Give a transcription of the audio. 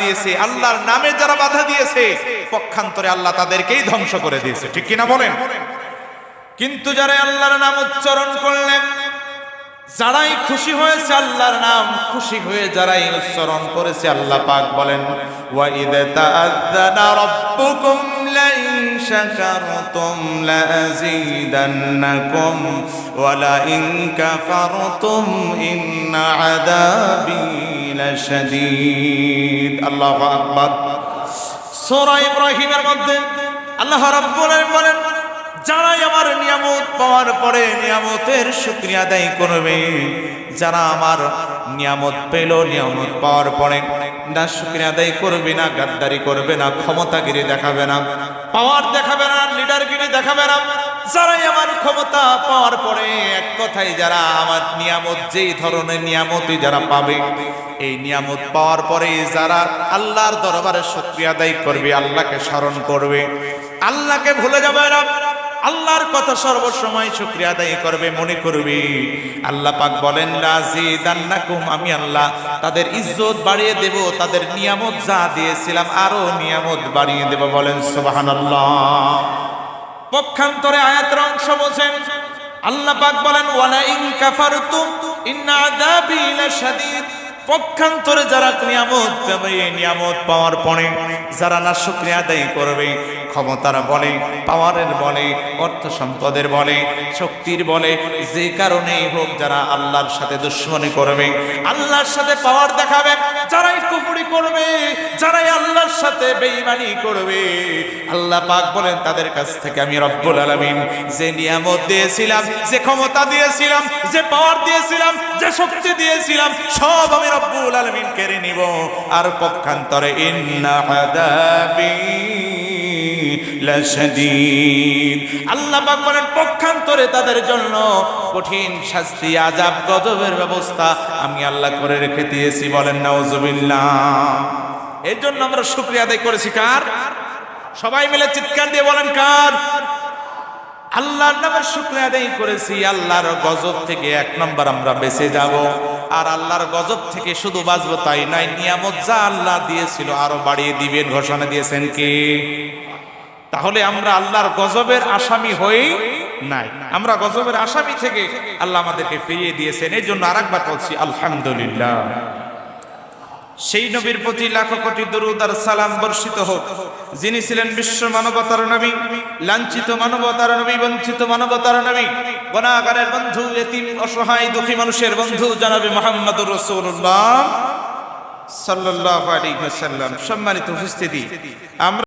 দিয়েছে, আল্লাহর নামে যারা বাধা দিয়েছে, পক্ষান্তরে আল্লাহ তাদেরকেই ধ্বংস করে দিয়েছে। ঠিক কিনা বলেন? কিন্তু যারা আল্লাহর নাম উচ্চারণ করলেন, যারাই খুশি হয়েছে আল্লাহর নাম, খুশি হয়ে যারাই উচ্চারণ করেছে, আল্লাহ পাক বলেন ওয়া ইদ তাআযানা রাব্বুকুম লাইন শাকারতুম লাযীদান্নাকুম, ওয়া লাইন ইন্না আযাবি আকবার। সূরা ইব্রাহিমের মধ্যে আল্লাহ রাব্বুল বলেন, যারাই আমার নিয়ামত পাওয়ার পরে নিয়ামতের শুক্রিয়া আদায় করবে, যারা আমার নিয়ামত পেল, নিয়ামত পাওয়ার পরে না শুক্রিয়া আদায় করবে, না গাদ্দারি করবে, না ক্ষমতাগিরি দেখাবে না পাওয়ার দেখাবে না লিডারগিরি দেখাবে না যারাই আমার ক্ষমতা পাওয়ার পরে এক কথায় যারা আমার নিয়ামত, যেই ধরনের নিয়ামতই যারা পাবে, এই নিয়ামত পাওয়ার পরে যারা আল্লাহর দরবারে শুক্রিয়া আদায় করবে, আল্লাহকে স্মরণ করবে, আল্লাহকে ভুলে যাবে না। আল্লাহর কথা সর্বসময় শুক্রিয়া আদায় করবে, মনে করবে, আল্লাহ পাক বলেন রাজি দান্নাকুম আমি আল্লাহ তাদের ইজ্জত বাড়িয়ে দেব, তাদের নিয়ামত যা দিয়েছিলাম, আরও নিয়ামত বাড়িয়ে দেব। বলেন, সুবহানাল্লাহ। পক্ষান্তরে আয়াতের অংশ বলছেন আল্লাহ পাক বলেন ওয়ালা ইন কাফারতুম ইন্না আযাবি লাশাদীদ। পক্ষান্তরে যারা নিয়ামত পাবে, এই নিয়ামত পাওয়ার পরে যারা না শুকরিয়া আদায় করবে, ক্ষমতার বলে, পাওয়ারের বলে, অর্থ সম্পদের বলে, শক্তির বলে, যে কারণেই হোক যারা আল্লাহর সাথে দুশ্মনী করবে, আল্লাহর সাথে পাওয়ার দেখাবে, যারাই কুপুরি করবে, যারাই আল্লাহর সাথে বেঈমানি করবে, আল্লাহ পাক বলেন, তাদের কাছ থেকে আমি রব্বুল আলামিন যে নিয়ামত দিয়েছিলাম, যে ক্ষমতা দিয়েছিলাম, যে পাওয়ার দিয়েছিলাম, যে শক্তি দিয়েছিলাম, সব আমি রব্বুল আলামিন কেড়ে নিব। আর পক্ষান্তরে ইন্না আল্লাহ বলেন, পক্ষান্তরে তাদের জন্য কঠিন শাস্তি, আযাব, গজবের ব্যবস্থা আমি আল্লাহ করে রেখে দিয়েছি বলেন, নাউজুবিল্লাহ। এর জন্য আমরা শুকরিয়া আদায় করেছি, কার? সবাই মিলে চিৎকার দিয়ে বলেন, কার? আল্লাহর নামের শুক্রিয়া আদায় করেছি, আল্লাহর গজব থেকে এক নম্বর আমরা বেঁচে যাব। আর আল্লাহর গজব থেকে শুধু বাঁচবো তাই নাই। নিয়ামত যা আল্লাহ দিয়েছিল আরও বাড়িয়ে দিবেন, ঘোষণা দিয়েছেন কি? তাহলে আমরা আল্লাহর গজবের আসামি হই নাই। আমরা গজবের আসামি থেকে আল্লাহ আমাদেরকে ফিরিয়ে দিয়েছেন। এই জন্য আর একবার বলছি, আলহামদুলিল্লাহ। সেই নবীর প্রতি লাখো কোটি দরুদ আর সালাম বর্ষিত হোক। যিনি ছিলেন বিশ্ব মানবতার নবী, লাঞ্ছিত মানবতার নবী, বঞ্চিত মানবতার নবী গণাগারের বন্ধু, এতিম, অসহায়, দুঃখী মানুষের বন্ধু, জানাবি মোহাম্মদ রসুল্লাহ সাল্লাহ আলী সাল্লাম সম্মানিত উপস্থিতি, আমরা